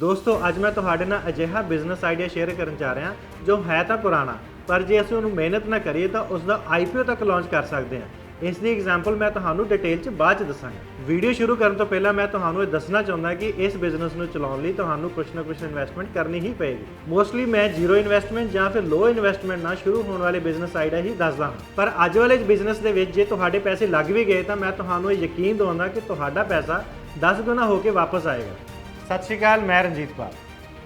ਦੋਸਤੋ, ਅੱਜ ਮੈਂ ਤੁਹਾਡੇ ਨਾਲ ਅਜਿਹਾ ਬਿਜ਼ਨਸ ਆਈਡੀਆ ਸ਼ੇਅਰ ਕਰਨ ਜਾ ਰਿਹਾ, ਜੋ ਹੈ ਤਾਂ ਪੁਰਾਣਾ, ਪਰ ਜੇ ਅਸੀਂ ਉਹਨੂੰ ਮਿਹਨਤ ਨਾ ਕਰੀਏ ਤਾਂ ਉਸ ਦਾ ਆਈਪੀਓ ਤੱਕ ਲਾਂਚ ਕਰ ਸਕਦੇ ਹਾਂ। ਇਸ ਦੀ ਐਗਜ਼ਾਮਪਲ ਮੈਂ ਤੁਹਾਨੂੰ ਡਿਟੇਲ 'ਚ ਬਾਅਦ 'ਚ ਦੱਸਾਂਗਾ। ਵੀਡੀਓ ਸ਼ੁਰੂ ਕਰਨ ਤੋਂ ਪਹਿਲਾਂ ਮੈਂ ਤੁਹਾਨੂੰ ਇਹ ਦੱਸਣਾ ਚਾਹੁੰਦਾ ਕਿ ਇਸ ਬਿਜ਼ਨਸ ਨੂੰ ਚਲਾਉਣ ਲਈ ਤੁਹਾਨੂੰ ਕੁਝ ਨਾ ਕੁਝ ਇਨਵੈਸਟਮੈਂਟ ਕਰਨੀ ਹੀ ਪਏਗੀ। ਮੋਸਟਲੀ ਮੈਂ ਜ਼ੀਰੋ ਇਨਵੈਸਟਮੈਂਟ ਜਾਂ ਫਿਰ ਲੋ ਇਨਵੈਸਟਮੈਂਟ ਨਾਲ ਸ਼ੁਰੂ ਹੋਣ ਵਾਲੇ ਬਿਜ਼ਨਸ ਆਈਡੀਆ ਹੀ ਦੱਸਦਾ ਹਾਂ। ਪਰ ਅੱਜ ਵਾਲੇ ਬਿਜ਼ਨਸ ਦੇ ਵਿੱਚ ਜੇ ਤੁਹਾਡੇ ਪੈਸੇ ਲੱਗ ਵੀ ਗਏ ਤਾਂ ਮੈਂ ਤੁਹਾਨੂੰ ਇਹ ਯਕੀਨ ਦਿਵਾਉਂਦਾ ਕਿ ਤੁਹਾਡਾ ਪੈਸਾ 10 ਗੁਣਾ ਹੋ ਕੇ ਵਾਪਸ ਆਏਗਾ। ਸਤਿ ਸ਼੍ਰੀ ਅਕਾਲ, ਮੈਂ ਰਣਜੀਤ ਪਾਲ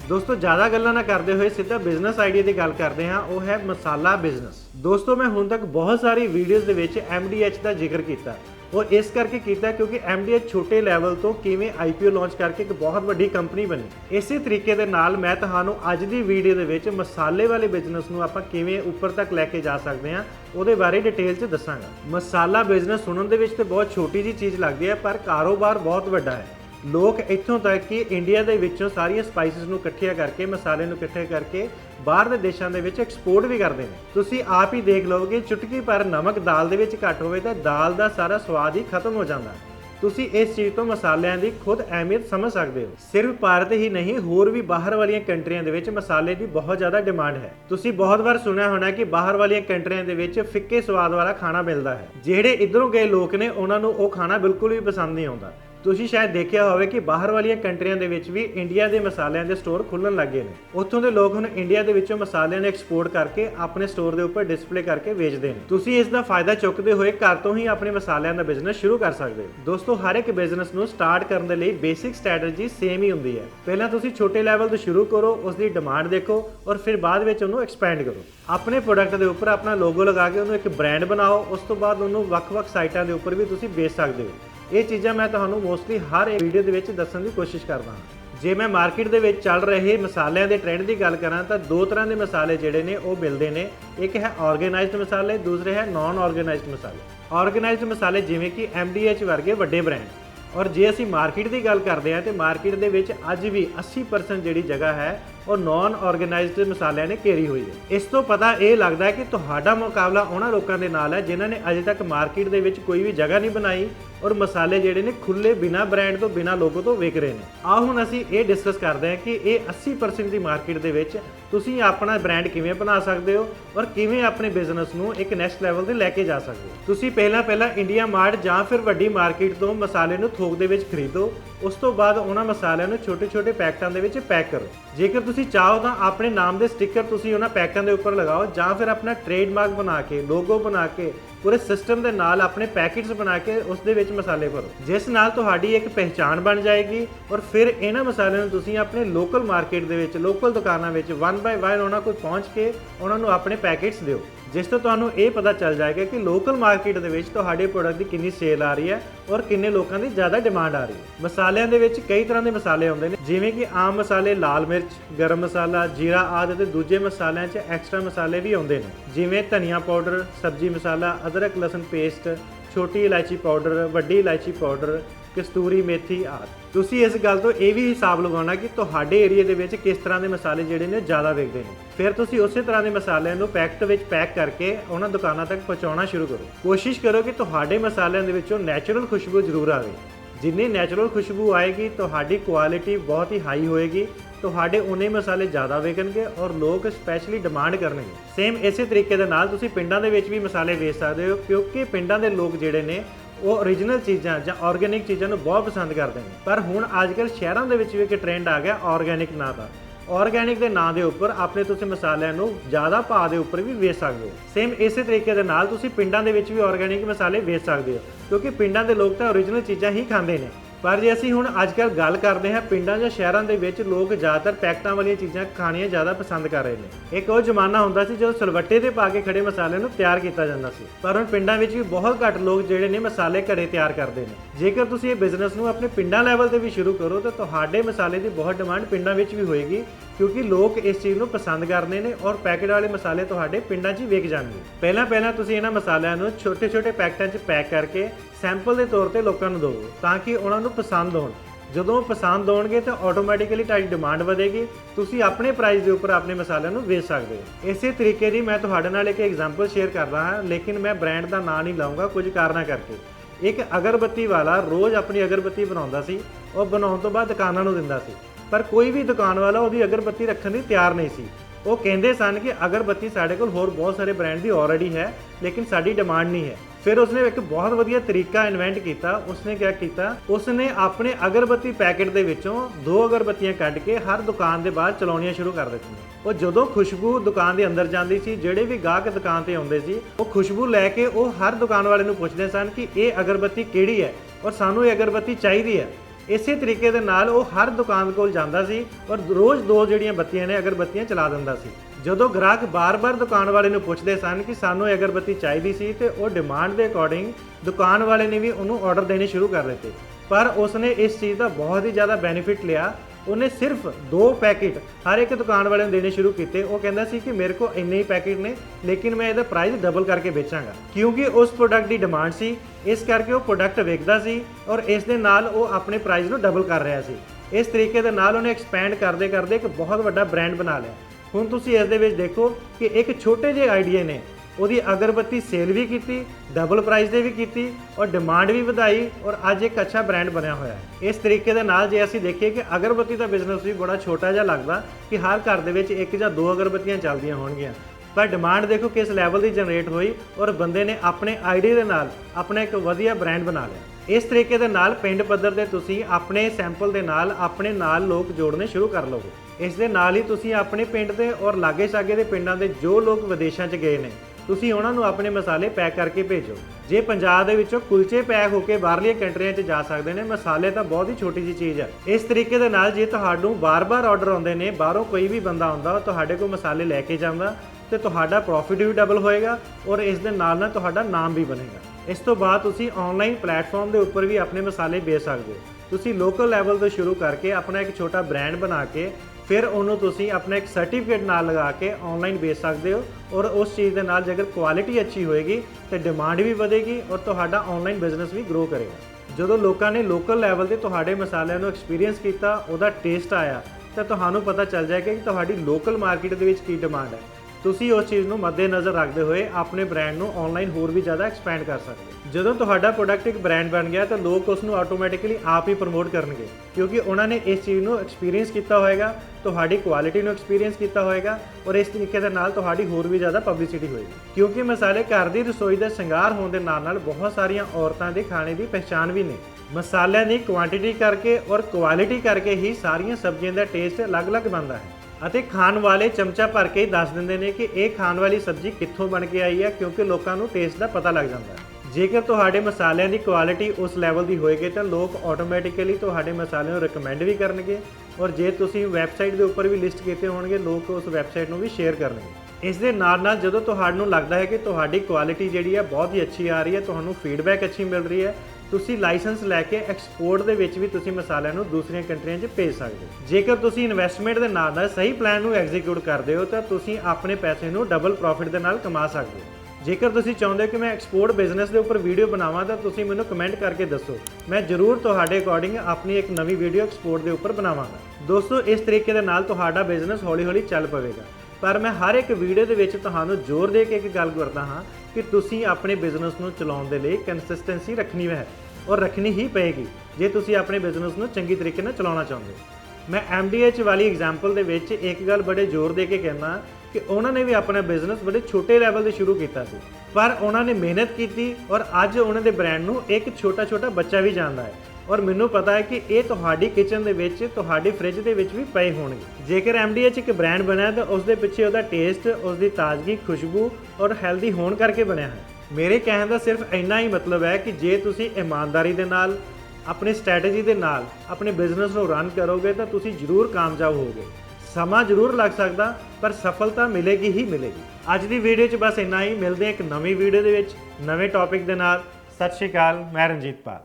ਦੋਸਤੋ, ਜ਼ਿਆਦਾ ਗੱਲਾਂ ਨਾ ਕਰਦੇ ਹੋਏ ਸਿੱਧਾ ਬਿਜ਼ਨਸ ਆਈਡੀਆ ਦੀ ਗੱਲ ਕਰਦੇ ਹਾਂ। ਉਹ ਹੈ ਮਸਾਲਾ ਬਿਜ਼ਨਸ ਦੋਸਤੋ, ਮੈਂ ਹੁਣ ਤੱਕ ਬਹੁਤ ਸਾਰੀ ਵੀਡੀਓਜ਼ ਦੇ ਵਿੱਚ MDH ਦਾ ਜ਼ਿਕਰ ਕੀਤਾ। ਔਰ ਇਸ ਕਰਕੇ ਕੀਤਾ ਕਿਉਂਕਿ MDH ਛੋਟੇ ਲੈਵਲ ਤੋਂ ਕਿਵੇਂ IPO ਲਾਂਚ ਕਰਕੇ ਇੱਕ ਬਹੁਤ ਵੱਡੀ ਕੰਪਨੀ ਬਣੀ। ਇਸੇ ਤਰੀਕੇ ਦੇ ਨਾਲ ਮੈਂ ਤੁਹਾਨੂੰ ਅੱਜ ਦੀ ਵੀਡੀਓ ਦੇ ਵਿੱਚ ਮਸਾਲੇ ਵਾਲੇ ਬਿਜ਼ਨਸ ਨੂੰ ਆਪਾਂ ਕਿਵੇਂ ਉੱਪਰ ਤੱਕ ਲੈ ਕੇ ਜਾ ਸਕਦੇ ਹਾਂ, ਉਹਦੇ ਬਾਰੇ ਡਿਟੇਲ 'ਚ ਦੱਸਾਂਗਾ। ਮਸਾਲਾ ਬਿਜ਼ਨਸ ਸੁਣਨ ਦੇ ਵਿੱਚ ਤੇ ਬਹੁਤ ਛੋਟੀ ਜੀ ਚੀਜ਼ ਲੱਗਦੀ ਹੈ, ਪਰ ਕਾਰੋਬਾਰ ਬਹੁਤ ਵੱਡਾ ਹੈ। ਲੋਕ ਇੱਥੋਂ ਤੱਕ ਕਿ ਇੰਡੀਆ ਦੇ ਵਿੱਚੋਂ ਸਾਰੀਆਂ ਸਪਾਈਸਸ ਨੂੰ ਇਕੱਠੀਆਂ ਕਰਕੇ, ਮਸਾਲੇ ਨੂੰ ਇਕੱਠੇ ਕਰਕੇ ਬਾਹਰ ਦੇ ਦੇਸ਼ਾਂ ਦੇ ਵਿੱਚ ਐਕਸਪੋਰਟ ਵੀ ਕਰਦੇ ਨੇ। ਤੁਸੀਂ ਆਪ ਹੀ ਦੇਖ ਲਓਗੇ, ਚੁਟਕੀ ਪਰ ਨਮਕ ਦਾਲ ਦੇ ਵਿੱਚ ਘੱਟ ਹੋਵੇ ਤਾਂ ਦਾਲ ਦਾ ਸਾਰਾ ਸਵਾਦ ਹੀ ਖਤਮ ਹੋ ਜਾਂਦਾ। ਤੁਸੀਂ ਇਸ ਚੀਜ਼ ਤੋਂ ਮਸਾਲਿਆਂ ਦੀ ਖੁਦ ਅਹਿਮੀਅਤ ਸਮਝ ਸਕਦੇ ਹੋ। ਸਿਰਫ ਭਾਰਤ ਹੀ ਨਹੀਂ, ਹੋਰ ਵੀ ਬਾਹਰ ਵਾਲੀਆਂ ਕੰਟਰੀਆਂ ਦੇ ਵਿੱਚ ਮਸਾਲੇ ਦੀ ਬਹੁਤ ਜ਼ਿਆਦਾ ਡਿਮਾਂਡ ਹੈ। ਤੁਸੀਂ ਬਹੁਤ ਵਾਰ ਸੁਣਿਆ ਹੋਣਾ ਕਿ ਬਾਹਰ ਵਾਲੀਆਂ ਕੰਟਰੀਆਂ ਦੇ ਵਿੱਚ ਫਿੱਕੇ ਸਵਾਦ ਵਾਲਾ ਖਾਣਾ ਮਿਲਦਾ ਹੈ। ਜਿਹੜੇ ਇਧਰੋਂ ਗਏ ਲੋਕ ਨੇ, ਉਹਨਾਂ ਨੂੰ ਉਹ ਖਾਣਾ ਬਿਲਕੁਲ ਵੀ ਪਸੰਦ ਨਹੀਂ ਆਉਂਦਾ। ਤੁਸੀਂ ਸ਼ਾਇਦ ਦੇਖਿਆ ਹੋਵੇ ਕਿ ਬਾਹਰ ਵਾਲੀਆਂ ਕੰਟਰੀਆਂ ਦੇ ਵਿੱਚ ਵੀ ਇੰਡੀਆ ਦੇ ਮਸਾਲਿਆਂ ਦੇ ਸਟੋਰ ਖੁੱਲਣ ਲੱਗੇ ਨੇ। ਉੱਥੋਂ ਦੇ ਲੋਕ ਹੁਣ ਇੰਡੀਆ ਦੇ ਵਿੱਚੋਂ ਮਸਾਲਿਆਂ ਨੂੰ ਐਕਸਪੋਰਟ ਕਰਕੇ ਆਪਣੇ ਸਟੋਰ ਦੇ ਉੱਪਰ ਡਿਸਪਲੇ ਕਰਕੇ ਵੇਚਦੇ ਨੇ। ਤੁਸੀਂ ਇਸ ਦਾ ਫਾਇਦਾ ਚੁੱਕਦੇ ਹੋਏ ਘਰ ਤੋਂ ਹੀ ਆਪਣੇ ਮਸਾਲਿਆਂ ਦਾ ਬਿਜ਼ਨਸ ਸ਼ੁਰੂ ਕਰ ਸਕਦੇ ਹੋ। ਦੋਸਤੋ, ਹਰ ਇੱਕ ਬਿਜ਼ਨਸ ਨੂੰ ਸਟਾਰਟ ਕਰਨ ਦੇ ਲਈ ਬੇਸਿਕ ਸਟ੍ਰੈਟਜੀ ਸੇਮ ਹੀ ਹੁੰਦੀ ਹੈ। ਪਹਿਲਾਂ ਤੁਸੀਂ ਛੋਟੇ ਲੈਵਲ ਤੋਂ ਸ਼ੁਰੂ ਕਰੋ ਉਸ ਦੀ ਡਿਮਾਂਡ ਦੇਖੋ ਔਰ ਫਿਰ ਬਾਅਦ ਵਿੱਚ ਉਹਨੂੰ ਐਕਸਪੈਂਡ ਕਰੋ। ਆਪਣੇ ਪ੍ਰੋਡਕਟ ਦੇ ਉੱਪਰ ਆਪਣਾ ਲੋਗੋ ਲਗਾ ਕੇ ਉਹਨੂੰ ਇੱਕ ਬ੍ਰਾਂਡ ਬਣਾਓ, ਉਸ ਤੋਂ ਬਾਅਦ ਉਹਨੂੰ ਵੱਖ-ਵੱਖ ਸਾਈਟਾਂ ਦੇ ਉੱਪਰ ਵੀ ਤੁਸੀਂ ਵੇਚ ਸਕਦੇ ਹੋ। ਇਹ ਚੀਜ਼ਾਂ ਮੈਂ ਤੁਹਾਨੂੰ ਮੋਸਟਲੀ ਹਰ ਵੀਡੀਓ ਦੇ ਵਿੱਚ ਦੱਸਣ ਦੀ ਕੋਸ਼ਿਸ਼ ਕਰਦਾ ਹਾਂ। ਜੇ ਮੈਂ ਮਾਰਕੀਟ ਦੇ ਵਿੱਚ ਚੱਲ ਰਹੇ ਮਸਾਲਿਆਂ ਦੇ ਟ੍ਰੈਂਡ ਦੀ ਗੱਲ ਕਰਾਂ ਤਾਂ ਦੋ ਤਰ੍ਹਾਂ ਦੇ ਮਸਾਲੇ ਜਿਹੜੇ ਨੇ ਉਹ ਮਿਲਦੇ ਨੇ। ਇੱਕ ਹੈ ਆਰਗੇਨਾਈਜ਼ਡ ਮਸਾਲੇ, ਦੂਸਰੇ ਹੈ ਨਾਨ ਆਰਗੇਨਾਈਜ਼ਡ ਮਸਾਲੇ। ਆਰਗੇਨਾਈਜ਼ਡ ਮਸਾਲੇ ਜਿਵੇਂ ਕਿ MDH ਵਰਗੇ ਵੱਡੇ ਬ੍ਰਾਂਡ ਔਰ ਜੇ ਅਸੀਂ ਮਾਰਕੀਟ ਦੀ ਗੱਲ ਕਰਦੇ ਹਾਂ ਤੇ ਮਾਰਕੀਟ ਦੇ ਵਿੱਚ ਅੱਜ ਵੀ 80% ਜਿਹੜੀ ਜਗ੍ਹਾ ਹੈ ਔਰ ਨਾਨ ਆਰਗੇਨਾਈਜ਼ਡ ਮਸਾਲਿਆਂ ਨੇ ਘੇਰੀ ਹੋਈ ਹੈ। ਇਸ ਤੋਂ ਪਤਾ ਇਹ ਲੱਗਦਾ ਹੈ ਕਿ ਤੁਹਾਡਾ ਮੁਕਾਬਲਾ ਉਹਨਾਂ ਲੋਕਾਂ ਦੇ ਨਾਲ ਹੈ ਜਿਨ੍ਹਾਂ ਨੇ ਅਜੇ ਤੱਕ ਮਾਰਕੀਟ ਦੇ ਵਿੱਚ ਕੋਈ ਵੀ ਜਗ੍ਹਾ ਨਹੀਂ ਬਣਾਈ ਔਰ ਮਸਾਲੇ ਜਿਹੜੇ ਨੇ ਖੁੱਲੇ ਬਿਨਾ ਬ੍ਰਾਂਡ ਤੋਂ, ਬਿਨਾ ਲੋਗੋ ਤੋਂ ਵਿਕ ਰਹੇ ਨੇ। ਆਓ ਹੁਣ ਅਸੀਂ ਇਹ ਡਿਸਕਸ ਕਰਦੇ ਹਾਂ ਕਿ ਇਹ 80% ਦੀ ਮਾਰਕੀਟ ਦੇ ਵਿੱਚ ਤੁਸੀਂ ਆਪਣਾ ਬ੍ਰਾਂਡ ਕਿਵੇਂ ਬਣਾ ਸਕਦੇ ਹੋ ਔਰ ਕਿਵੇਂ ਆਪਣੇ ਬਿਜ਼ਨਸ ਨੂੰ ਇੱਕ ਨੈਕਸਟ ਲੈਵਲ ਤੇ ਲੈ ਕੇ ਜਾ ਸਕਦੇ ਹੋ। ਤੁਸੀਂ ਪਹਿਲਾਂ ਪਹਿਲਾਂ ਇੰਡੀਆ ਮਾਰਟ ਜਾਂ ਫਿਰ ਵੱਡੀ ਮਾਰਕੀਟ ਤੋਂ ਮਸਾਲੇ ਨੂੰ ਥੋਕ ਦੇ ਵਿੱਚ ਖਰੀਦੋ ਉਸ ਤੋਂ ਬਾਅਦ ਉਹਨਾਂ ਮਸਾਲਿਆਂ ਨੂੰ ਛੋਟੇ-ਛੋਟੇ ਪੈਕਟਾਂ ਦੇ ਵਿੱਚ ਪੈਕ ਕਰੋ। ਜੇਕਰ ਤੁਸੀਂ ਚਾਹੋ ਤਾਂ ਆਪਣੇ ਨਾਮ ਦੇ ਸਟicker ਤੁਸੀਂ ਉਹਨਾਂ ਪੈਕਟਾਂ ਦੇ ਉੱਪਰ ਲਗਾਓ ਜਾਂ ਫਿਰ ਆਪਣਾ ਟ੍ਰੇਡਮਾਰਕ ਬਣਾ ਕੇ ਲੋਗੋ ਬਣਾ ਕੇ, ਪੂਰੇ ਸਿਸਟਮ ਦੇ ਨਾਲ ਆਪਣੇ ਪੈਕੇਟਸ ਬਣਾ ਕੇ ਉਸ ਦੇ ਵਿੱਚ ਮਸਾਲੇ ਭਰੋ। ਜਿਸ ਨਾਲ ਤੁਹਾਡੀ ਇੱਕ ਪਹਿਚਾਣ ਬਣ ਜਾਏਗੀ ਔਰ ਫਿਰ ਇਹਨਾਂ ਮਸਾਲਿਆਂ ਨੂੰ ਤੁਸੀਂ ਆਪਣੇ ਲੋਕਲ ਮਾਰਕੀਟ ਦੇ ਵਿੱਚ ਲੋਕਲ ਦੁਕਾਨਾਂ ਵਿੱਚ ਵਨ ਬਾਈ ਵਨ ਉਹਨਾਂ ਕੋਲ ਪਹੁੰਚ ਕੇ ਉਹਨਾਂ ਨੂੰ ਆਪਣੇ ਪੈਕੇਟਸ ਦਿਓ। ਜਿਸ ਤੋਂ ਤੁਹਾਨੂੰ ਇਹ ਪਤਾ ਚੱਲ ਜਾਏਗਾ ਕਿ ਲੋਕਲ ਮਾਰਕੀਟ ਦੇ ਵਿੱਚ ਤੁਹਾਡੇ ਪ੍ਰੋਡਕਟ ਦੀ ਕਿੰਨੀ ਸੇਲ ਆ ਰਹੀ ਹੈ ਔਰ ਕਿੰਨੇ ਲੋਕਾਂ ਦੀ ਜ਼ਿਆਦਾ ਡਿਮਾਂਡ ਆ ਰਹੀ ਹੈ। ਮਸਾਲਿਆਂ ਦੇ ਵਿੱਚ ਕਈ ਤਰ੍ਹਾਂ ਦੇ ਮਸਾਲੇ ਆਉਂਦੇ ਨੇ, ਜਿਵੇਂ ਕਿ ਆਮ ਮਸਾਲੇ ਲਾਲ ਮਿਰਚ, ਗਰਮ ਮਸਾਲਾ, ਜੀਰਾ ਆਦਿ ਤੇ ਦੂਜੇ ਮਸਾਲਿਆਂ 'ਚ ਐਕਸਟਰਾ ਮਸਾਲੇ ਵੀ ਆਉਂਦੇ ਨੇ। ਜਿਵੇਂ ਧਨੀਆ ਪਾਊਡਰ, ਸਬਜ਼ੀ ਮਸਾਲਾ, ਅਦਰਕ, ਲਸਣ ਪੇਸਟ ਛੋਟੀ ਇਲਾਇਚੀ ਪਾਊਡਰ, ਵੱਡੀ ਇਲਾਇਚੀ ਪਾਊਡਰ ਕਸਤੂਰੀ ਮੇਥੀ ਆਦਿ। ਤੁਸੀਂ ਇਸ ਗੱਲ ਤੋਂ ਇਹ ਵੀ ਹਿਸਾਬ ਲਗਾਉਣਾ ਕਿ ਤੁਹਾਡੇ ਏਰੀਆ ਦੇ ਵਿੱਚ ਕਿਸ ਤਰ੍ਹਾਂ ਦੇ ਮਸਾਲੇ ਜਿਹੜੇ ਨੇ ਜ਼ਿਆਦਾ ਵਿਕਦੇ ਨੇ। ਫਿਰ ਤੁਸੀਂ ਉਸੇ ਤਰ੍ਹਾਂ ਦੇ ਮਸਾਲਿਆਂ ਨੂੰ ਪੈਕਟ ਵਿੱਚ ਪੈਕ ਕਰਕੇ ਉਹਨਾਂ ਦੁਕਾਨਾਂ ਤੱਕ ਪਹੁੰਚਾਉਣਾ ਸ਼ੁਰੂ ਕਰੋ। ਕੋਸ਼ਿਸ਼ ਕਰੋ ਕਿ ਤੁਹਾਡੇ ਮਸਾਲਿਆਂ ਦੇ ਵਿੱਚੋਂ ਨੈਚੁਰਲ ਖੁਸ਼ਬੂ ਜ਼ਰੂਰ ਆਵੇ। ਜਿੰਨੀ ਨੈਚੁਰਲ ਖੁਸ਼ਬੂ ਆਏਗੀ, ਤੁਹਾਡੀ ਕੁਆਲਿਟੀ ਬਹੁਤ ਹੀ ਹਾਈ ਹੋਏਗੀ, ਤੁਹਾਡੇ ਉਨੇ ਮਸਾਲੇ ਜ਼ਿਆਦਾ ਵਿਕਣਗੇ ਔਰ ਲੋਕ ਸਪੈਸ਼ਲੀ ਡਿਮਾਂਡ ਕਰਨਗੇ। ਸੇਮ ਇਸੇ ਤਰੀਕੇ ਦੇ ਨਾਲ ਤੁਸੀਂ ਪਿੰਡਾਂ ਦੇ ਵਿੱਚ ਵੀ ਮਸਾਲੇ ਵੇਚ ਸਕਦੇ ਹੋ, ਕਿਉਂਕਿ ਪਿੰਡਾਂ ਦੇ ਲੋਕ ਜਿਹੜੇ ਨੇ ਉਹ origignal ਚੀਜ਼ਾਂ ਜਾਂ ਆਰਗੇਨਿਕ ਚੀਜ਼ਾਂ ਨੂੰ ਬਹੁਤ ਪਸੰਦ ਕਰਦੇ ਨੇ। ਪਰ ਹੁਣ ਅੱਜਕੱਲ ਸ਼ਹਿਰਾਂ ਦੇ ਵਿੱਚ ਵੀ ਇੱਕ ਟ੍ਰੈਂਡ ਆ ਗਿਆ ਆਰਗੇਨਿਕ ਨਾਂ ਦਾ। ਆਰਗੇਨਿਕ ਦੇ ਨਾਂ ਦੇ ਉੱਪਰ ਆਪਣੇ ਤੁਸੀਂ ਮਸਾਲਿਆਂ ਨੂੰ ਜ਼ਿਆਦਾ ਭਾਅ ਦੇ ਉੱਪਰ ਵੀ ਵੇਚ ਸਕਦੇ ਹੋ। ਸੇਮ ਇਸੇ ਤਰੀਕੇ ਦੇ ਨਾਲ ਤੁਸੀਂ ਪਿੰਡਾਂ ਦੇ ਵਿੱਚ ਵੀ ਆਰਗੇਨਿਕ ਮਸਾਲੇ ਵੇਚ ਸਕਦੇ ਹੋ। ਕਿਉਂਕਿ ਪਿੰਡਾਂ ਦੇ ਲੋਕ ਤਾਂ origignal ਚੀਜ਼ਾਂ ਹੀ ਖਾਂਦੇ ਨੇ। ਪਰ ਜੇ ਅਸੀਂ ਹੁਣ ਅੱਜਕੱਲ ਗੱਲ ਕਰਦੇ ਹਾਂ, ਪਿੰਡਾਂ ਜਾਂ ਸ਼ਹਿਰਾਂ ਦੇ ਵਿੱਚ ਲੋਕ ਜ਼ਿਆਦਾਤਰ ਪੈਕਟਾਂ ਵਾਲੀਆਂ ਚੀਜ਼ਾਂ ਖਾਣੀਆਂ ਜ਼ਿਆਦਾ ਪਸੰਦ ਕਰ ਰਹੇ ਨੇ। ਇੱਕ ਉਹ ਜ਼ਮਾਨਾ ਹੁੰਦਾ ਸੀ ਜਦੋਂ ਸਲਵੱਟੇ ਤੇ ਪਾ ਕੇ ਖੜੇ ਮਸਾਲੇ ਨੂੰ ਤਿਆਰ ਕੀਤਾ ਜਾਂਦਾ ਸੀ। ਪਰ ਹੁਣ ਪਿੰਡਾਂ ਵਿੱਚ ਵੀ ਬਹੁਤ ਘੱਟ ਲੋਕ ਜਿਹੜੇ ਨੇ ਮਸਾਲੇ ਘਰੇ ਤਿਆਰ ਕਰਦੇ ਨੇ। ਜੇਕਰ ਤੁਸੀਂ ਇਹ ਬਿਜ਼ਨਸ ਨੂੰ ਆਪਣੇ ਪਿੰਡਾਂ ਲੈਵਲ ਤੇ ਵੀ ਸ਼ੁਰੂ ਕਰੋ, ਤਾਂ ਤੁਹਾਡੇ ਮਸਾਲੇ ਦੀ ਬਹੁਤ ਡਿਮਾਂਡ ਪਿੰਡਾਂ ਵਿੱਚ ਵੀ ਹੋਏਗੀ, ਕਿਉਂਕਿ ਲੋਕ ਇਸ ਚੀਜ਼ ਨੂੰ ਪਸੰਦ ਕਰਦੇ ਨੇ ਔਰ ਪੈਕਟ ਵਾਲੇ ਮਸਾਲੇ ਤੁਹਾਡੇ ਪਿੰਡਾਂ 'ਚ ਹੀ ਵਿਕ ਜਾਣਗੇ। ਪਹਿਲਾਂ ਪਹਿਲਾਂ ਤੁਸੀਂ ਇਹਨਾਂ ਮਸਾਲਿਆਂ ਨੂੰ ਛੋਟੇ-ਛੋਟੇ ਪੈਕਟਾਂ 'ਚ ਪੈਕ ਕਰਕੇ ਸੈਂਪਲ ਦੇ ਤੌਰ ਤੇ ਲੋਕਾਂ ਨੂੰ ਦਿਓ ਤਾਂ ਕਿ ਉਹਨਾਂ ਨੂੰ ਪਸੰਦ ਹੋਣ। ਜਦੋਂ ਉਹ ਪਸੰਦ ਹੋਣਗੇ ਤਾਂ ਆਟੋਮੈਟਿਕਲੀ ਤੁਹਾਡੀ ਡਿਮਾਂਡ ਵਧੇਗੀ। ਤੁਸੀਂ ਆਪਣੇ ਪ੍ਰਾਈਸ ਦੇ ਉੱਪਰ ਆਪਣੇ ਮਸਾਲਿਆਂ ਨੂੰ ਵੇਚ ਸਕਦੇ ਹੋ। ਇਸੇ ਤਰੀਕੇ ਦੀ ਮੈਂ ਤੁਹਾਡੇ ਨਾਲ ਇੱਕ ਐਗਜ਼ਾਮਪਲ ਸ਼ੇਅਰ ਕਰਦਾ ਹਾਂ, ਲੇਕਿਨ ਮੈਂ ਬ੍ਰਾਂਡ ਦਾ ਨਾਂ ਨਹੀਂ ਲਾਉਂਗਾ, ਕੁਝ ਕਾਰਨਾਂ ਕਰਕੇ। ਇੱਕ ਅਗਰਬੱਤੀ ਵਾਲਾ ਰੋਜ਼ ਆਪਣੀ ਅਗਰਬੱਤੀ ਬਣਾਉਂਦਾ ਸੀ, ਉਹ ਬਣਾਉਣ ਤੋਂ ਬਾਅਦ ਦੁਕਾਨਾਂ ਨੂੰ ਦਿੰਦਾ ਸੀ। ਪਰ ਕੋਈ ਵੀ ਦੁਕਾਨ ਵਾਲਾ ਉਹਦੀ ਅਗਰਬੱਤੀ ਰੱਖਣ ਲਈ ਤਿਆਰ ਨਹੀਂ ਸੀ। ਉਹ ਕਹਿੰਦੇ ਸਨ ਕਿ ਅਗਰਬੱਤੀ ਸਾਡੇ ਕੋਲ ਹੋਰ ਬਹੁਤ ਸਾਰੇ ਬ੍ਰਾਂਡ ਦੀ ਆਲਰੇਡੀ ਹੈ, ਲੇਕਿਨ ਸਾਡੀ ਡਿਮਾਂਡ ਨਹੀਂ ਹੈ। ਫਿਰ ਉਸਨੇ ਇੱਕ ਬਹੁਤ ਵਧੀਆ ਤਰੀਕਾ ਇਨਵੈਂਟ ਕੀਤਾ। ਉਸਨੇ ਕੀ ਕੀਤਾ? ਉਸਨੇ ਆਪਣੇ ਅਗਰਬੱਤੀ ਪੈਕੇਟ ਦੇ ਵਿੱਚੋਂ ਦੋ ਅਗਰਬੱਤੀਆਂ ਕੱਢ ਕੇ ਹਰ ਦੁਕਾਨ ਦੇ ਬਾਹਰ ਚਲਾਉਣੀਆਂ ਸ਼ੁਰੂ ਕਰ ਦਿੱਤੀਆਂ। ਉਹ ਜਦੋਂ ਖੁਸ਼ਬੂ ਦੁਕਾਨ ਦੇ ਅੰਦਰ ਜਾਂਦੀ ਸੀ, ਜਿਹੜੇ ਵੀ ਗਾਹਕ ਦੁਕਾਨ ਤੇ ਆਉਂਦੇ ਸੀ, ਉਹ ਖੁਸ਼ਬੂ ਲੈ ਕੇ ਉਹ ਹਰ ਦੁਕਾਨ ਵਾਲੇ ਨੂੰ ਪੁੱਛਦੇ ਸਨ ਕਿ ਇਹ ਅਗਰਬੱਤੀ ਕਿਹੜੀ ਹੈ? ਔਰ ਸਾਨੂੰ ਇਹ ਅਗਰਬੱਤੀ ਚਾਹੀਦੀ ਹੈ। ਇਸੇ ਤਰੀਕੇ ਦੇ ਨਾਲ ਉਹ ਹਰ ਦੁਕਾਨ ਕੋਲ ਜਾਂਦਾ ਸੀ ਔਰ ਰੋਜ਼ ਦੋ ਜਿਹੜੀਆਂ ਬੱਤੀਆਂ ਨੇ, ਅਗਰਬੱਤੀਆਂ ਚਲਾ ਦਿੰਦਾ ਸੀ। ਜਦੋਂ ਗ੍ਰਾਹਕ ਬਾਰ-ਬਾਰ ਦੁਕਾਨ ਵਾਲੇ ਨੂੰ ਪੁੱਛਦੇ ਸਨ ਕਿ ਸਾਨੂੰ ਇਹ ਅਗਰਬੱਤੀ ਚਾਹੀਦੀ ਸੀ ਤੇ ਉਹ ਡਿਮਾਂਡ ਦੇ ਅਕੋਰਡਿੰਗ ਦੁਕਾਨ ਵਾਲੇ ਨੇ ਵੀ ਉਹਨੂੰ ਆਰਡਰ ਦੇਣੇ ਸ਼ੁਰੂ ਕਰ ਦਿੱਤੇ। ਪਰ ਉਸਨੇ ਇਸ ਚੀਜ਼ ਦਾ ਬਹੁਤ ਹੀ ਜ਼ਿਆਦਾ ਬੈਨੀਫਿਟ ਲਿਆ। ਉਹਨੇ ਸਿਰਫ ਦੋ ਪੈਕੇਟ ਹਰ ਇੱਕ ਦੁਕਾਨ ਵਾਲੇ ਨੂੰ ਦੇਣੇ ਸ਼ੁਰੂ ਕੀਤੇ। ਉਹ ਕਹਿੰਦਾ ਸੀ ਕਿ ਮੇਰੇ ਕੋਲ ਇੰਨੇ ਹੀ ਪੈਕੇਟ ਨੇ, ਲੇਕਿਨ ਮੈਂ ਇਹਦਾ ਪ੍ਰਾਈਸ ਡਬਲ ਕਰਕੇ ਵੇਚਾਂਗਾ। ਕਿਉਂਕਿ ਉਸ ਪ੍ਰੋਡਕਟ ਦੀ ਡਿਮਾਂਡ ਸੀ, ਇਸ ਕਰਕੇ ਉਹ ਪ੍ਰੋਡਕਟ ਵੇਚਦਾ ਸੀ ਔਰ ਇਸ ਦੇ ਨਾਲ ਉਹ ਆਪਣੇ ਪ੍ਰਾਈਸ ਨੂੰ ਡਬਲ ਕਰ ਰਿਹਾ ਸੀ। ਇਸ ਤਰੀਕੇ ਦੇ ਨਾਲ ਉਹਨੇ ਐਕਸਪੈਂਡ ਕਰਦੇ ਕਰਦੇ ਇੱਕ ਬਹੁਤ ਵੱਡਾ ਬ੍ਰਾਂਡ ਬਣਾ ਲਿਆ। ਹੁਣ ਤੁਸੀਂ ਇਸ ਦੇ ਵਿੱਚ ਦੇਖੋ ਕਿ ਇੱਕ ਛੋਟੇ ਜਿਹੇ ਆਈਡੀਆ ਨੇ, ਉਹਦੀ ਅਗਰਬੱਤੀ ਸੇਲ ਵੀ ਕੀਤੀ ਡਬਲ ਪ੍ਰਾਈਸ ਦੇ ਵੀ ਕੀਤੀ ਔਰ ਡਿਮਾਂਡ ਵੀ ਵਧਾਈ ਔਰ ਅੱਜ ਇੱਕ ਅੱਛਾ ਬ੍ਰਾਂਡ ਬਣਿਆ ਹੋਇਆ ਹੈ। ਇਸ ਤਰੀਕੇ ਦੇ ਨਾਲ ਜੇ ਅਸੀਂ ਦੇਖੀਏ ਕਿ ਅਗਰਬੱਤੀ ਦਾ ਬਿਜ਼ਨਸ ਵੀ ਬੜਾ ਛੋਟਾ ਜਿਹਾ ਲੱਗਦਾ ਕਿ ਹਰ ਘਰ ਦੇ ਵਿੱਚ ਇੱਕ ਜਾਂ ਦੋ ਅਗਰਬੱਤੀਆਂ ਚੱਲਦੀਆਂ ਹੋਣਗੀਆਂ। ਪਰ ਡਿਮਾਂਡ ਦੇਖੋ ਕਿਸ ਲੈਵਲ ਦੀ ਜਨਰੇਟ ਹੋਈ ਔਰ ਬੰਦੇ ਨੇ ਆਪਣੇ ਆਈਡੀਆ ਦੇ ਨਾਲ ਆਪਣਾ ਇੱਕ ਵਧੀਆ ਬ੍ਰਾਂਡ ਬਣਾ ਲਿਆ। ਇਸ ਤਰੀਕੇ ਦੇ ਨਾਲ ਪਿੰਡ ਪੱਧਰ ਤੇ ਤੁਸੀਂ ਆਪਣੇ ਸੈਂਪਲ ਦੇ ਨਾਲ, ਆਪਣੇ ਨਾਲ ਲੋਕ ਜੋੜਨੇ ਸ਼ੁਰੂ ਕਰ ਲਓਗੇ। ਇਸ ਦੇ ਨਾਲ ਹੀ ਤੁਸੀਂ ਆਪਣੇ ਪਿੰਡ ਦੇ ਔਰ ਲਾਗੇ ਛਾਗੇ ਦੇ ਪਿੰਡਾਂ ਦੇ ਜੋ ਲੋਕ ਵਿਦੇਸ਼ਾਂ 'ਚ ਗਏ ਨੇ, ਤੁਸੀਂ ਉਹਨਾਂ ਨੂੰ ਆਪਣੇ ਮਸਾਲੇ ਪੈਕ ਕਰਕੇ ਭੇਜੋ। ਜੇ ਪੰਜਾਬ ਦੇ ਵਿੱਚੋਂ ਕੁਲਚੇ ਪੈਕ ਹੋ ਕੇ ਬਾਹਰਲੀਆਂ ਕੰਟਰੀਆਂ 'ਚ ਜਾ ਸਕਦੇ ਨੇ, ਮਸਾਲੇ ਤਾਂ ਬਹੁਤ ਹੀ ਛੋਟੀ ਜੀ ਚੀਜ਼ ਹੈ ਇਸ ਤਰੀਕੇ ਦੇ ਨਾਲ ਜੇ ਤੁਹਾਨੂੰ ਬਾਰ-ਬਾਰ ਆਰਡਰ ਆਉਂਦੇ ਨੇ, ਬਾਹਰੋਂ ਕੋਈ ਵੀ ਬੰਦਾ ਆਉਂਦਾ, ਤੁਹਾਡੇ ਕੋਲ ਮਸਾਲੇ ਲੈ ਕੇ ਜਾਂਦਾ ਤੇ ਤੁਹਾਡਾ ਪ੍ਰੋਫਿਟ ਵੀ ਡਬਲ ਹੋਏਗਾ ਔਰ ਇਸ ਦੇ ਨਾਲ ਨਾਲ ਤੁਹਾਡਾ ਨਾਮ ਵੀ ਬਣੇਗਾ। ਇਸ ਤੋਂ ਬਾਅਦ ਤੁਸੀਂ ਆਨਲਾਈਨ ਪਲੇਟਫਾਰਮ ਦੇ ਉੱਪਰ ਵੀ ਆਪਣੇ ਮਸਾਲੇ ਵੇਚ ਸਕਦੇ ਹੋ। ਤੁਸੀਂ ਲੋਕਲ ਲੈਵਲ ਤੋਂ ਸ਼ੁਰੂ ਕਰਕੇ ਆਪਣਾ ਇੱਕ ਛੋਟਾ ਬ੍ਰਾਂਡ ਬਣਾ ਕੇ ਫਿਰ ਉਹਨੂੰ ਤੁਸੀਂ ਆਪਣਾ ਇੱਕ ਸਰਟੀਫਿਕੇਟ ਨਾਲ ਲਗਾ ਕੇ ਆਨਲਾਈਨ ਵੇਚ ਸਕਦੇ ਹੋ ਔਰ ਉਸ ਚੀਜ਼ ਦੇ ਨਾਲ ਜੇਕਰ ਕੁਆਲਿਟੀ ਅੱਛੀ ਹੋਏਗੀ ਤੇ ਡਿਮਾਂਡ ਵੀ ਵਧੇਗੀ ਔਰ ਤੁਹਾਡਾ ਆਨਲਾਈਨ ਬਿਜ਼ਨਸ ਵੀ ਗਰੋ ਕਰੇਗਾ। ਜਦੋਂ ਲੋਕਾਂ ਨੇ ਲੋਕਲ ਲੈਵਲ ਤੇ ਤੁਹਾਡੇ ਮਸਾਲਿਆਂ ਨੂੰ ਐਕਸਪੀਰੀਅੰਸ ਕੀਤਾ, ਉਹਦਾ ਟੇਸਟ ਆਇਆ, ਤਾਂ ਤੁਹਾਨੂੰ ਪਤਾ ਚੱਲ ਜਾਏਗਾ ਕਿ ਤੁਹਾਡੀ ਲੋਕਲ ਮਾਰਕੀਟ ਦੇ ਵਿੱਚ ਕੀ ਡਿਮਾਂਡ ਹੈ। ਤੁਸੀਂ ਉਸ ਚੀਜ਼ ਨੂੰ ਮੱਦੇਨਜ਼ਰ ਰੱਖਦੇ ਹੋਏ ਆਪਣੇ ਬ੍ਰਾਂਡ ਨੂੰ ਆਨਲਾਈਨ ਹੋਰ ਵੀ ਜ਼ਿਆਦਾ ਐਕਸਪੈਂਡ ਕਰ ਸਕਦੇ ਹੋ। ਜਦੋਂ ਤੁਹਾਡਾ ਪ੍ਰੋਡਕਟ ਇੱਕ ਬ੍ਰਾਂਡ ਬਣ ਗਿਆ, ਤਾਂ ਲੋਕ ਉਸ ਨੂੰ ਆਟੋਮੈਟਿਕਲੀ ਆਪ ਹੀ ਪ੍ਰਮੋਟ ਕਰਨਗੇ। ਕਿਉਂਕਿ ਉਹਨਾਂ ਨੇ ਇਸ ਚੀਜ਼ ਨੂੰ ਐਕਸਪੀਰੀਅੰਸ ਕੀਤਾ ਹੋਏਗਾ, ਤੁਹਾਡੀ ਕੁਆਲਿਟੀ ਨੂੰ ਐਕਸਪੀਰੀਅੰਸ ਕੀਤਾ ਹੋਏਗਾ ਔਰ ਇਸ ਤਰੀਕੇ ਦੇ ਨਾਲ ਤੁਹਾਡੀ ਹੋਰ ਵੀ ਜ਼ਿਆਦਾ ਪਬਲਿਸਿਟੀ ਹੋਏਗੀ। ਕਿਉਂਕਿ ਮਸਾਲੇ ਘਰ ਦੀ ਰਸੋਈ ਦਾ ਸ਼ਿੰਗਾਰ ਹੋਣ ਦੇ ਨਾਲ ਨਾਲ ਬਹੁਤ ਸਾਰੀਆਂ ਔਰਤਾਂ ਦੇ ਖਾਣੇ ਦੀ ਪਛਾਣ ਵੀ ਨੇ। ਮਸਾਲਿਆਂ ਦੀ ਕੁਆਂਟੀਟੀ ਕਰਕੇ ਔਰ ਕੁਆਲਿਟੀ ਕਰਕੇ ਹੀ ਸਾਰੀਆਂ ਸਬਜ਼ੀਆਂ ਦਾ ਟੇਸਟ ਅਲੱਗ-ਅਲੱਗ ਬਣਦਾ ਹੈ। ਅਤੇ ਖਾਣ ਵਾਲੇ ਚਮਚਾ ਭਰ ਕੇ ਹੀ ਦੱਸ ਦਿੰਦੇ ਨੇ ਕਿ ਇਹ ਖਾਣ ਵਾਲੀ ਸਬਜ਼ੀ ਕਿੱਥੋਂ ਬਣ ਕੇ ਆਈ ਹੈ ਕਿਉਂਕਿ ਲੋਕਾਂ ਨੂੰ ਟੇਸਟ ਦਾ ਪਤਾ ਲੱਗ ਜਾਂਦਾ ਹੈ। ਜੇਕਰ ਤੁਹਾਡੇ ਮਸਾਲਿਆਂ ਦੀ ਕੁਆਲਿਟੀ ਉਸ ਲੈਵਲ ਦੀ ਹੋਏਗੀ ਤਾਂ ਲੋਕ ਆਟੋਮੈਟਿਕਲੀ ਤੁਹਾਡੇ ਮਸਾਲਿਆਂ ਨੂੰ ਰეკਮੈਂਡ ਵੀ ਕਰਨਗੇ ਔਰ ਜੇ ਤੁਸੀਂ ਵੈਬਸਾਈਟ ਦੇ ਉੱਪਰ ਵੀ ਲਿਸਟ ਕੀਤੇ ਹੋਣਗੇ, ਲੋਕ ਉਸ ਵੈਬਸਾਈਟ ਨੂੰ ਵੀ ਸ਼ੇਅਰ ਕਰਨਗੇ। ਇਸ ਦੇ ਨਾਲ ਨਾਲ ਜਦੋਂ ਤੁਹਾਨੂੰ ਲੱਗਦਾ ਹੈ ਕਿ ਤੁਹਾਡੀ ਕੁਆਲਿਟੀ ਜਿਹੜੀ ਹੈ ਬਹੁਤ ਹੀ ਅੱਛੀ ਆ ਰਹੀ ਹੈ, ਤੁਹਾਨੂੰ ਫੀਡਬੈਕ ਅੱਛੀ ਮਿਲ ਰਹੀ ਹੈ ਤੁਸੀਂ ਲਾਇਸੈਂਸ ਲੈ ਕੇ ਐਕਸਪੋਰਟ ਦੇ ਵਿੱਚ ਵੀ ਤੁਸੀਂ ਮਸਾਲਿਆਂ ਨੂੰ ਦੂਸਰੀਆਂ ਕੰਟਰੀਆਂ 'ਚ ਭੇਜ ਸਕਦੇ ਹੋ। ਜੇਕਰ ਤੁਸੀਂ ਇਨਵੈਸਟਮੈਂਟ ਦੇ ਨਾਲ ਨਾਲ ਸਹੀ ਪਲਾਨ ਨੂੰ ਐਗਜ਼ੀਕਿਊਟ ਕਰਦੇ ਹੋ, ਤਾਂ ਤੁਸੀਂ ਆਪਣੇ ਪੈਸੇ ਨੂੰ ਡਬਲ ਪ੍ਰੋਫਿਟ ਦੇ ਨਾਲ ਕਮਾ ਸਕਦੇ ਹੋ। ਜੇਕਰ ਤੁਸੀਂ ਚਾਹੁੰਦੇ ਹੋ ਕਿ ਮੈਂ ਐਕਸਪੋਰਟ ਬਿਜ਼ਨਸ ਦੇ ਉੱਪਰ ਵੀਡੀਓ ਬਣਾਵਾਂ, ਤਾਂ ਤੁਸੀਂ ਮੈਨੂੰ ਕਮੈਂਟ ਕਰਕੇ ਦੱਸੋ। ਮੈਂ ਜ਼ਰੂਰ ਤੁਹਾਡੇ ਅਕੋਰਡਿੰਗ ਆਪਣੀ ਇੱਕ ਨਵੀਂ ਵੀਡੀਓ ਐਕਸਪੋਰਟ ਦੇ ਉੱਪਰ ਬਣਾਵਾਂਗਾ। ਦੋਸਤੋ, ਇਸ ਤਰੀਕੇ ਦੇ ਨਾਲ ਤੁਹਾਡਾ ਬਿਜ਼ਨਸ ਹੌਲੀ-ਹੌਲੀ ਚੱਲ ਪਵੇਗਾ। ਪਰ ਮੈਂ ਹਰ ਇੱਕ ਵੀਡੀਓ ਦੇ ਵਿੱਚ ਤੁਹਾਨੂੰ ਜ਼ੋਰ ਦੇ ਕੇ ਇੱਕ ਗੱਲ ਕਰਦਾ ਹਾਂ ਕਿ ਤੁਸੀਂ ਆਪਣੇ ਬਿਜ਼ਨਸ ਨੂੰ ਚਲਾਉਣ ਦੇ ਲਈ ਕੰਸਿਸਟੈਂਸੀ ਰੱਖਣੀ ਹੈ ਔਰ ਰੱਖਣੀ ਹੀ ਪਏਗੀ, ਜੇ ਤੁਸੀਂ ਆਪਣੇ ਬਿਜ਼ਨਸ ਨੂੰ ਚੰਗੀ ਤਰੀਕੇ ਨਾਲ ਚਲਾਉਣਾ ਚਾਹੁੰਦੇ ਹੋ। ਮੈਂ ਐਮਡੀਐਚ ਵਾਲੀ ਐਗਜ਼ਾਮਪਲ ਦੇ ਵਿੱਚ ਇੱਕ ਗੱਲ ਬੜੇ ਜ਼ੋਰ ਦੇ ਕੇ ਕਹਿਣਾ ਕਿ ਉਹਨਾਂ ਨੇ ਵੀ ਆਪਣਾ ਬਿਜ਼ਨਸ ਬੜੇ ਛੋਟੇ ਲੈਵਲ ਤੇ ਸ਼ੁਰੂ ਕੀਤਾ ਸੀ, ਪਰ ਉਹਨਾਂ ਨੇ ਮਿਹਨਤ ਕੀਤੀ ਔਰ ਅੱਜ ਉਹਨਾਂ ਦੇ ਬ੍ਰਾਂਡ ਨੂੰ ਇੱਕ ਛੋਟਾ-ਛੋਟਾ ਬੱਚਾ ਵੀ ਜਾਣਦਾ ਹੈ। ਔਰ ਮੈਨੂੰ ਪਤਾ ਹੈ ਕਿ ਇਹ ਤੁਹਾਡੀ ਕਿਚਨ ਦੇ ਵਿੱਚ, ਤੁਹਾਡੀ ਫ੍ਰਿਜ ਦੇ ਵਿੱਚ ਵੀ ਪਏ ਹੋਣਗੇ। ਜੇਕਰ ਐਮਡੀਐਚ ਇੱਕ ਬ੍ਰਾਂਡ ਬਣਿਆ ਤਾਂ ਉਸ ਦੇ ਪਿੱਛੇ ਉਹਦਾ ਟੇਸਟ ਉਸ ਦੀ ਤਾਜ਼ਗੀ, ਖੁਸ਼ਬੂ ਔਰ ਹੈਲਦੀ ਹੋਣ ਕਰਕੇ ਬਣਿਆ ਹੈ। ਮੇਰੇ ਕਹਿਣ ਦਾ ਸਿਰਫ ਇੰਨਾ ਹੀ ਮਤਲਬ ਹੈ ਕਿ ਜੇ ਤੁਸੀਂ ਇਮਾਨਦਾਰੀ ਦੇ ਨਾਲ, ਆਪਣੀ ਸਟ੍ਰੈਟਜੀ ਦੇ ਨਾਲ, ਆਪਣੇ ਬਿਜ਼ਨਸ ਨੂੰ ਰਨ ਕਰੋਗੇ, ਤਾਂ ਤੁਸੀਂ ਜ਼ਰੂਰ ਕਾਮਯਾਬ ਹੋਗੇ ਸਮਾਂ ਜ਼ਰੂਰ ਲੱਗ ਸਕਦਾ, ਪਰ ਸਫਲਤਾ ਮਿਲੇਗੀ ਹੀ ਮਿਲੇਗੀ। ਅੱਜ ਦੀ ਵੀਡੀਓ 'ਚ ਬਸ ਇੰਨਾ ਹੀ। ਮਿਲਦੇ ਹਾਂ ਇੱਕ ਨਵੀਂ ਵੀਡੀਓ ਦੇ ਵਿੱਚ, ਨਵੇਂ ਟੌਪਿਕ ਦੇ ਨਾਲ। ਸਤਿ ਸ਼੍ਰੀ ਅਕਾਲ, ਮੈਂ ਰਣਜੀਤ ਪਾਲ।